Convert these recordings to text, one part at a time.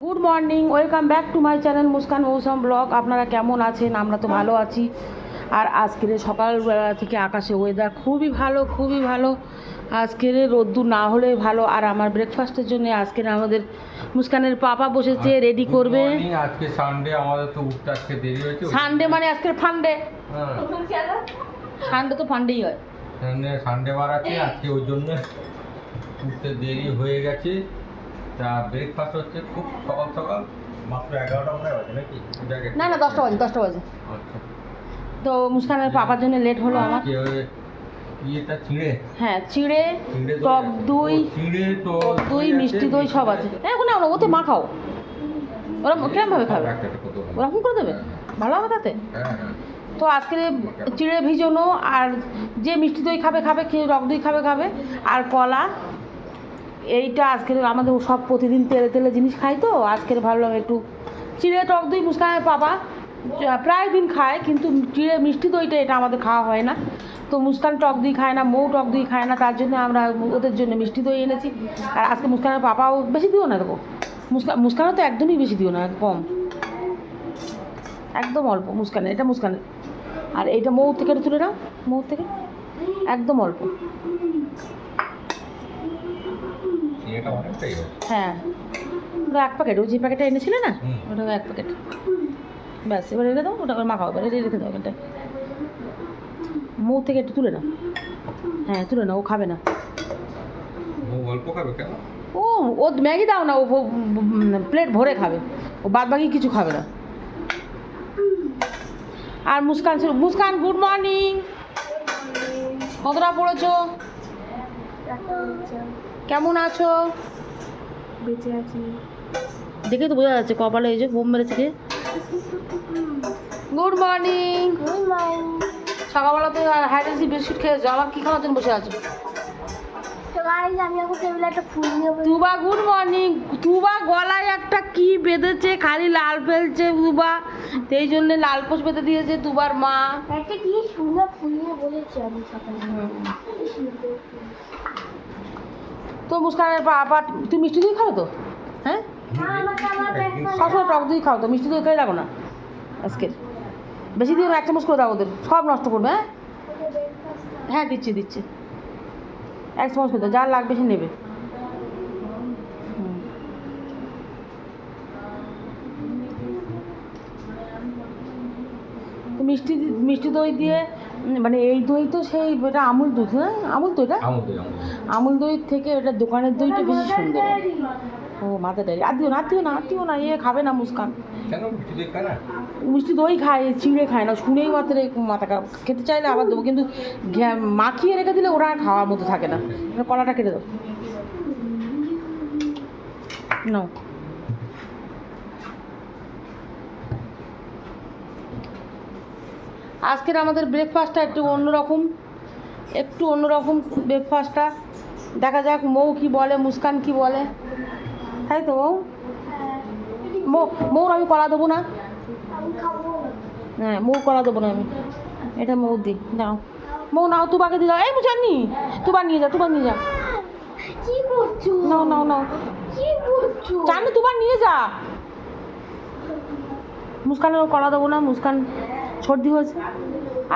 Good morning welcome back to my channel Muskan Mousumi vlog আপনারা কেমন আছেন? আমরা তো ভালো আছি। আর আজকের সকালবেলা থেকে আকাশে ওয়েদার খুবই ভালো খুবই ভালো। আজকের রোদ্দুর না হলে ভালো। আর আমার ব্রেকফাস্টের জন্য আজকের আমাদের মুস্কানের পাপা বসেছে রেডি করবে। আজকে সানডে আমাদের তো উঠতে আজকে দেরি হয়েছে সানডে মানে আজকের ফান্ডে হ্যাঁ। সানডে তো ফান্ডেই হয়। সানডে সানডে বার আছে আজকে ওই জন্য উঠতে দেরি হয়ে গেছে। তা ব্রেকফাস্ট হচ্ছে খুব সকাল সকাল। মাত্র এগারোটা মনে বাজে নাকি? না না দশটা বাজে দশটা বাজে। আচ্ছা। তো মুস্কানের পাপার জন্য লেট হলো আমার। চিড়ে? হ্যাঁ চিড়ে টক দই চিড়ে টক দই মিষ্টি দই সব আছে। হ্যাঁ না না ওতে মাখাও ওরা কিরম খাবে। ওরকম করে দেবে? ভালো হবে তাতে? হ্যাঁ হ্যাঁ। তো আজকে চিড়ে ভিজানো আর যে মিষ্টি দই খাবে খাবে টক দই খাবে খাবে আর কলা এইটা আজকের আমাদের সব প্রতিদিন তেলে তেলে জিনিস খাই তো, আজকের ভাবলাম একটু চিড়ে টক দই মুস্কানের পাপা। প্রায় দিন খায়, কিন্তু চিড়ে মিষ্টি দইটা এটা আমাদের খাওয়া হয় না। তো মুস্কান টক দই খায় না, মৌ টক দই খায় না, তার জন্য আমরা ওদের জন্য মিষ্টি দই এনেছি। আর আজকে মুস্কানের পাপাও বেশি দিও না দেখো মুস্কান মুস্কানও তো একদমই বেশি দিও না, কম। একদম অল্প মুস্কানের, এটা মুস্কানের। আর এইটা মৌ থেকে তুলে নাও, মৌ থেকে। একদম অল্প। চিড়েটা অনেকটাই হ্যাঁ। ওটা এক প্যাকেট ওই যে প্যাকেটটা এনেছিলে না? ওটা এক প্যাকেট ব্যাস এবার রেখে দাও ওটা মাখাও এবার এটা রেখে দাও ওখানটায়। মৌ থেকে একটু তুলে নাও। হ্যাঁ তুলে নাও ও খাবে না। ও অল্প খাবে কেন? ও ও ম্যাগি দাও না ও প্লেট ভরে খাবে। ও বাদ বাকি কিছু খাবে না। আর মুস্কান ছিল মুস্কান গুড মর্নিং। কতটা পড়েছো? কেমন আছো? বেঁচে আছি। দেখে তো বোঝা যাচ্ছে কপালে এই যে বোম মেরেছে কে। গুড মর্নিং গুড মর্নিং সকালবেলা তো হাইডেন্সি বিস্কুট খেয়েছো আবার কি খাওয়ার জন্য বসে আছো? তুবা গুড মর্নিং তুবা গলায় একটা কি বেঁধেছে খালি লাল ফেলছে তুবা। সেই জন্য লাল পোষ বেঁধে দিয়েছে তুবার মা। একটা কি সুন্দর ফুল নিয়ে বলেছি আমি সকালে। তো মুস্কানের আবার তুমি মিষ্টি দই খাও তো? হ্যাঁ? সবসময় টক দই খাও তো, মিষ্টি দই খেয়ে রাখো না। আজকের। বেশি দিন এক চামচ করে দাও ওদের, সব নষ্ট করবে হ্যাঁ। হ্যাঁ দিচ্ছি দিচ্ছি। এক চামচ করে দাও যার লাগবে সে নেবে। মিষ্টি মিষ্টি দই দিয়ে মানে এই দই তো সেই এটা আমুল দুধ হ্যাঁ? আমুল তো এটা আমুল দই থেকে এটা দোকানের দইটা বেশি সুন্দর। ও মাথা ডায়রি। আর দিও না দিও না দিও না এ খাবে না মুস্কান। মিষ্টি দই খায় না? মিষ্টি দই খায় চিড়ে খায় না শুনেই মাত্র মাথা খারাপ। খেতে চাইলে আবার দেবো কিন্তু ঘ্যা- মাখিয়ে রেখে দিলে ওরা আর খাওয়ার মতো থাকে না। কলাটা কেটে দাও। নাও। আজকের আমাদের ব্রেকফাস্টটা একটু অন্যরকম একটু অন্যরকম ব্রেকফাস্টটা দেখা যাক মৌ কি বলে মুস্কান কি বলে। তাই তো মৌ? মৌ মৌর আমি কলা দেবো না। হ্যাঁ মৌ করা দেবো না আমি। এটা মৌ দি নাও মৌ নাও তুবাকে দিয়ে দাও। এই মুচাননি তুবা নিয়ে যা তুবা নিয়ে যা। কি করছ? নাও নাও নাও। কি করছ? জানি তুবা নিয়ে যা। মুস্কানের কলা দেবো না মুস্কান সর্দি হয়েছে।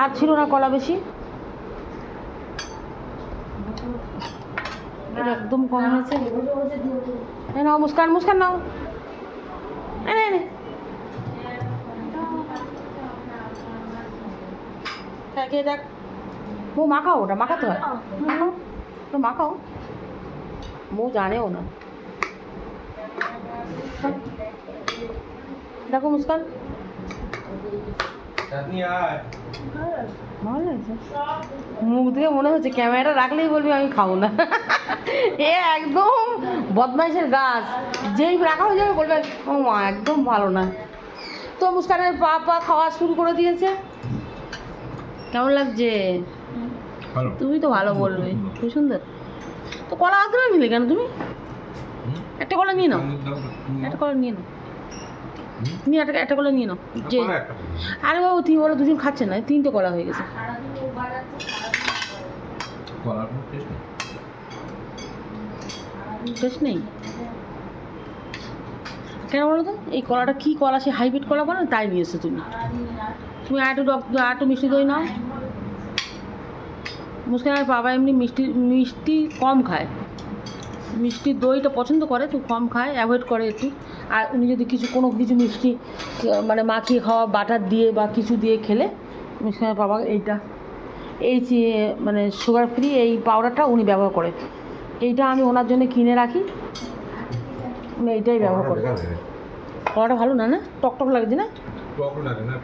আর ছিল না কলা বেশি। একদম কম হয়েছে। নাও, মুস্কান মুস্কান নাও। দেখ। মাখাও ওটা, মাখাতে মাখাও জানেও না। দেখো মুস্কান। ভালো লাগছে মুখ থেকে মনে হচ্ছে ক্যামেরাটা রাখলেই বলবি আমি খাব না। এ একদম বদমাইশের গাছ। যেই রাখা হয়ে যাবে বলবে ও মা একদম ভালো না। তো মুস্কানের পা পা খাওয়া শুরু করে দিয়েছে। কেমন লাগছে? তুমি তো ভালো বলবে। খুব সুন্দর। তো কলা আদর নিলে কেন তুমি? একটা কলা নিয়ে নাও। একটা। কলা নিয়ে নাও। নিয়ে একটা একটা কলা নিয়ে নাও। যে একটা আরে বাবু তুমি ওরা দুজন খাচ্ছে না তিনটে কলা হয়ে গেছে। টেস্ট নেই। কেন বলো তো? এই কলাটা কী কলা সে হাইব্রিড কলা বলো তাই নিয়ে এসো তুমি। তুমি আর একটু ডক- আর একটু মিষ্টি দই নাও। মুস্কানের বাবা এমনি মিষ্টি মিষ্টি কম খায়। মিষ্টি দইটা পছন্দ করে তো কম খায় অ্যাভয়েড করে একটু। আর উনি যদি কিছু কোনো কিছু মিষ্টি মানে মাখিয়ে খাওয়া বাটার দিয়ে বা কিছু দিয়ে খেলে মুস্কানের বাবা এইটা। এই যে মানে সুগার ফ্রি এই পাউডারটা উনি ব্যবহার করে। এইটা আমি ওনার জন্য কিনে রাখি। এইটাই ব্যবহার করে। কলাটা ভালো না না? টক টক লাগছে না? টক লাগে না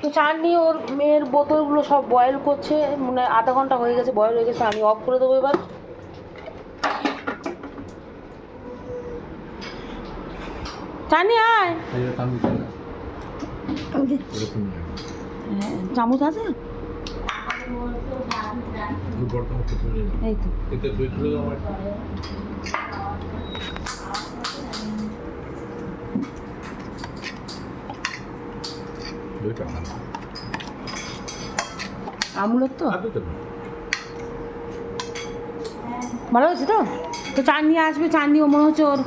তো চাটনি ওর মেয়ের বোতলগুলো সব বয়েল করছে মানে আধা ঘণ্টা হয়ে গেছে বয়েল হয়ে গেছে আমি অফ করে দেবো এবার। চাটনি আয়। হ্যাঁ, চামচ আছে? এই তো। দইটা ভালো আমুলের তো। ভালো হয়েছে তো? তো চাটনি আসবে চাটনি ও মনে হচ্ছে ওর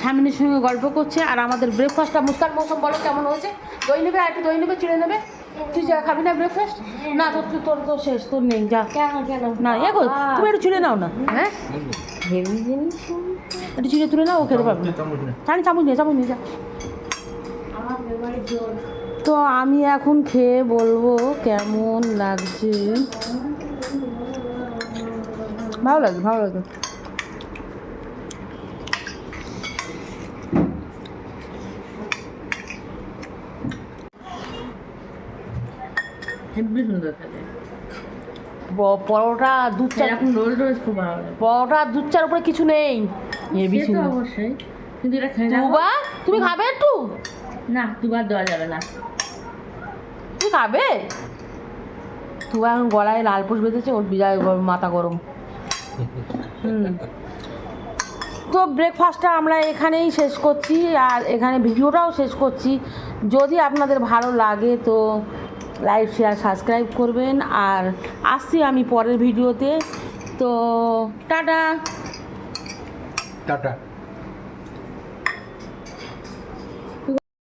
স্বামীনের সঙ্গে গল্প করছে আর আমাদের ব্রেকফাস্টটা মুস্কান মৌসুম বলো কেমন হয়েছে? দই নেবে আর একটু দই নেবে চিড়ে নেবে? তুই যা খাবি না ব্রেকফাস্ট না তোর তোর- তোর তো শেষ তোর নেই যা। কেন কেন? না এ গো তুমি একটু চিড়ে নাও না হ্যাঁ? হেভি জিনিস একটু চিড়ে তুলে নাও ও খেতে পারবে না। চামচ নিয়ে চামচ নিয়ে। যা। আমার জোর তো আমি এখন খেয়ে বলব কেমন লাগছে। ভালো লাগছে ভালো লাগছে। হেব্বি সুন্দর খেতে। পরোটা দুধ চা এরকম রোল রোজ খুব ভালো লাগে। পরোটা দুধ চার উপরে কিছু নেই। সুন্দর। অবশ্যই কিন্তু এটা খেয়ে তুমি খাবে একটু? না দুবার দেওয়া যাবে না। খাবে? তুবা এখন গলায় লাল পুষ বেঁধেছে ওর বিজয় মাথা গরম। হুম। তো ব্রেকফাস্টটা আমরা এখানেই শেষ করছি, আর এখানে ভিডিওটাও শেষ করছি। যদি আপনাদের ভালো লাগে তো লাইক শেয়ার সাবস্ক্রাইব করবেন। আর আসছি আমি পরের ভিডিওতে। তো টাটা। টাটা।